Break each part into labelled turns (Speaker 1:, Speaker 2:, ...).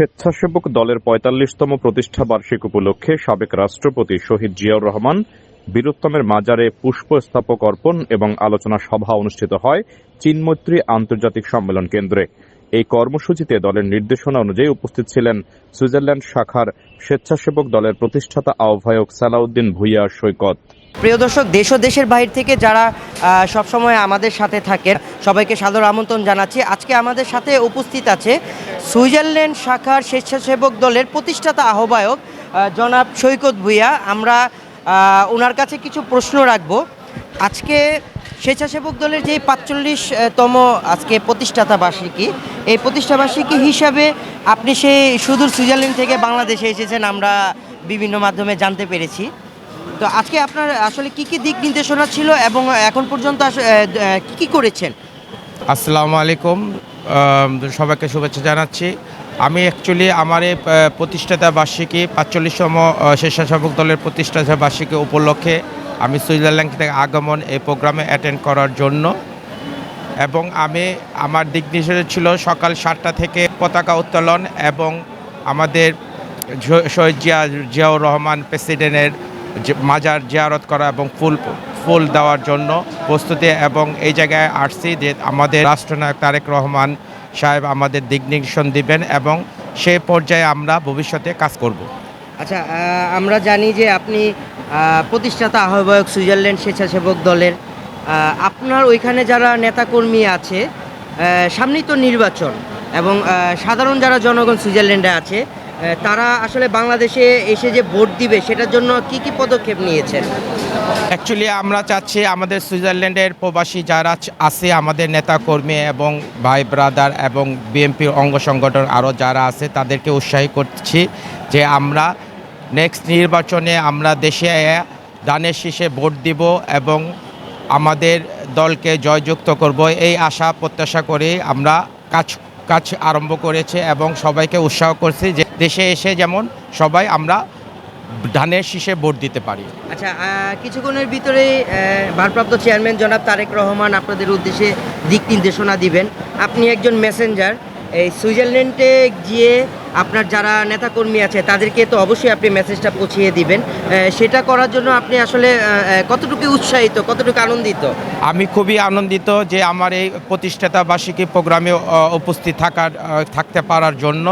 Speaker 1: স্বেচ্ছাসেবক দলের পঁয়তাল্লিশতম প্রতিষ্ঠা বার্ষিক উপলক্ষে সাবেক রাষ্ট্রপতি শহীদ জিয়াউর রহমান, বীরুত্তমের মাজারে পুষ্পস্থাপক অর্পণ এবং আলোচনা সভা অনুষ্ঠিত হয় চীনমৈত্রী আন্তর্জাতিক সম্মেলন কেন্দ্রে। এই কর্মসূচিতে দলের নির্দেশনা অনুযায়ী উপস্থিত ছিলেন সুইজারল্যান্ড শাখার স্বেচ্ছাসেবক দলের প্রতিষ্ঠাতা আহ্বায়ক সালাউদ্দিন ভুইয়া সৈকত।
Speaker 2: প্রিয় দর্শক, দেশ ও দেশের বাইরে থেকে যারা সবসময় আমাদের সাথে থাকেন, সবাইকে সাদর আমন্ত্রণ জানাচ্ছি। আজকে আমাদের সাথে উপস্থিত আছে সুইজারল্যান্ড শাখার স্বেচ্ছাসেবক দলের প্রতিষ্ঠাতা আহ্বায়ক জনাব সৈকত ভুইয়া। আমরা ওনার কাছে কিছু প্রশ্ন রাখব। আজকে স্বেচ্ছাসেবক দলের যে পাঁচচল্লিশ তম আজকে প্রতিষ্ঠাতা বার্ষিকী এই প্রতিষ্ঠা বার্ষিকী হিসাবে আপনি সেই সুদূর সুইজারল্যান্ড থেকে বাংলাদেশে এসেছেন, আমরা বিভিন্ন মাধ্যমে জানতে পেরেছি। তো আজকে আপনার আসলে কি কি দিক নির্দেশনা ছিল এবং এখন পর্যন্ত কি কি করেছেন?
Speaker 3: আসসালামু আলাইকুম। সবাইকে শুভেচ্ছা জানাচ্ছি। আমি অ্যাকচুয়ালি আমার এই প্রতিষ্ঠাতা বার্ষিকী পাঁচচল্লিশতম স্বেচ্ছাসেবক দলের প্রতিষ্ঠাতা বার্ষিকী উপলক্ষে আমি সুইজারল্যান্ড থেকে আগমন এই প্রোগ্রামে অ্যাটেন্ড করার জন্য। এবং আমি, আমার দিক নির্দেশ ছিল সকাল সাতটা থেকে পতাকা উত্তোলন এবং আমাদের শহীদ জিয়া জিয়াউর রহমান প্রেসিডেন্টের মাজার জিয়ারত করা এবং ফুল ফুল দেওয়ার জন্য প্রস্তুতি এবং এই জায়গায় আসছি যে আমাদের রাষ্ট্রনায়ক তারেক রহমান সাহেব আমাদের দিক নির্দেশন দিবেন এবং সে পর্যায়ে আমরা ভবিষ্যতে কাজ করব।
Speaker 2: আচ্ছা আমরা জানি যে আপনি প্রতিষ্ঠাতা আহ্বায়ক সুইজারল্যান্ড স্বেচ্ছাসেবক দলের আপনার ওইখানে যারা নেতাকর্মী আছে সামনেই তো নির্বাচন এবং সাধারণ যারা জনগণ সুইজারল্যান্ডে আছে তারা আসলে বাংলাদেশে এসে যে ভোট দিবে, সেটার জন্য কি কি পদক্ষেপ নিয়েছেন?
Speaker 3: অ্যাকচুয়ালি আমরা চাচ্ছি আমাদের সুইজারল্যান্ডের প্রবাসী যারা আছে, আমাদের নেতাকর্মী এবং ভাই ব্রাদার এবং বিএনপির অঙ্গ সংগঠন আরও যারা আছে, তাদেরকে উৎসাহী করছি যে আমরা নেক্সট নির্বাচনে আমরা দেশে দানের শীষে ভোট দিব এবং আমাদের দলকে জয়যুক্ত করব। এই আশা, প্রত্যাশা করে আমরা কাজ কাজ আরম্ভ করেছে এবং সবাইকে উৎসাহ করছি যে দেশে এসে যেমন সবাই আমরা ধানের শীষে ভোট দিতে পারি।
Speaker 2: আচ্ছা কিছুক্ষণের ভিতরে ভারপ্রাপ্ত চেয়ারম্যান জনাব তারেক রহমান আপনাদের উদ্দেশ্যে দিক নির্দেশনা দিবেন। আপনি একজন মেসেঞ্জার এই সুইজারল্যান্ডে গিয়ে আপনার যারা নেতাকর্মী আছে, তাদেরকে তো অবশ্যই আপনি মেসেজটা পৌঁছিয়ে দিবেন। সেটা করার জন্য আপনি আসলে কতটুকু উৎসাহিত, কতটুকু আনন্দিত?
Speaker 3: আমি খুবই আনন্দিত যে আমার এই প্রতিষ্ঠাতা বার্ষিকী প্রোগ্রামে উপস্থিত থাকার থাকতে পারার জন্য।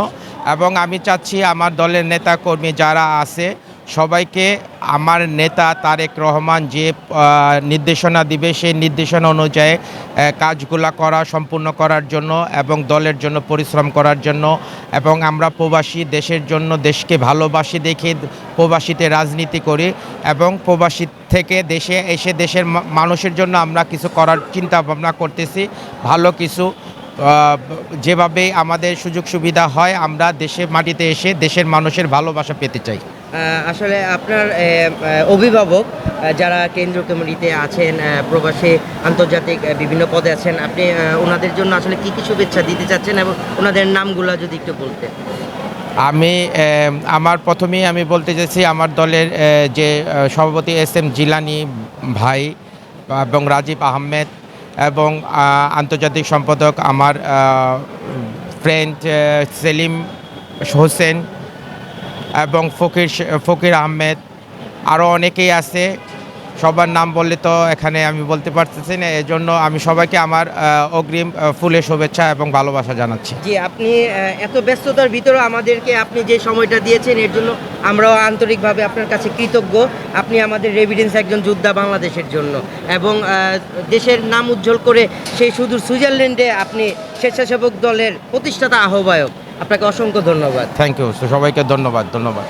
Speaker 3: এবং আমি চাচ্ছি আমার দলের নেতাকর্মী যারা আছে সবাইকে আমার নেতা তারেক রহমান যে নির্দেশনা দিবে, সেই নির্দেশনা অনুযায়ী কাজগুলা করা, সম্পূর্ণ করার জন্য এবং দলের জন্য পরিশ্রম করার জন্য এবং আমরা প্রবাসী দেশের জন্য দেশকে ভালোবাসি দেখে প্রবাসীতে রাজনীতি করি এবং প্রবাসী থেকে দেশে এসে দেশের মানুষের জন্য আমরা কিছু করার চিন্তা ভাবনা করতেছি। ভালো কিছু যেভাবে আমাদের সুযোগ সুবিধা হয়, আমরা দেশের মাটিতে এসে দেশের মানুষের ভালোবাসা পেতে চাই।
Speaker 2: আসলে আপনার অভিভাবক যারা কেন্দ্রীয় কমিটিতে আছেন প্রবাসী, আন্তর্জাতিক বিভিন্ন পদে আছেন, আপনি ওনাদের জন্য আসলে কি কি শুভেচ্ছা দিতে চাচ্ছেন এবং ওনাদের নামগুলো যদি একটু বলতেন?
Speaker 3: আমি আমার প্রথমেই আমি বলতে চাইছি, আমার দলের যে সভাপতি এস এম জিলানি ভাই এবং রাজীব আহমেদ এবং আন্তর্জাতিক সম্পাদক আমার ফ্রেন্ড সেলিম হোসেন এবং ফকির ফকির আহমেদ আরও অনেকেই আছে। সবার নাম বললে তো এখানে আমি বলতে পারতেছি না, এজন্য আমি সবাইকে আমার অগ্রিম ফুলের শুভেচ্ছা এবং ভালোবাসা জানাচ্ছি।
Speaker 2: জি, আপনি এত ব্যস্ততার ভিতরে আমাদেরকে আপনি যে সময়টা দিয়েছেন, এর জন্য আমরাও আন্তরিকভাবে আপনার কাছে কৃতজ্ঞ। আপনি আমাদের রেভিডেন্স একজন যোদ্ধা বাংলাদেশের জন্য এবং দেশের নাম উজ্জ্বল করে সেই সুদূর সুইজারল্যান্ডে আপনি স্বেচ্ছাসেবক দলের প্রতিষ্ঠাতা আহ্বায়ক। আপনাকে অসংখ্য ধন্যবাদ।
Speaker 3: থ্যাংক ইউ সবাইকে ধন্যবাদ ধন্যবাদ।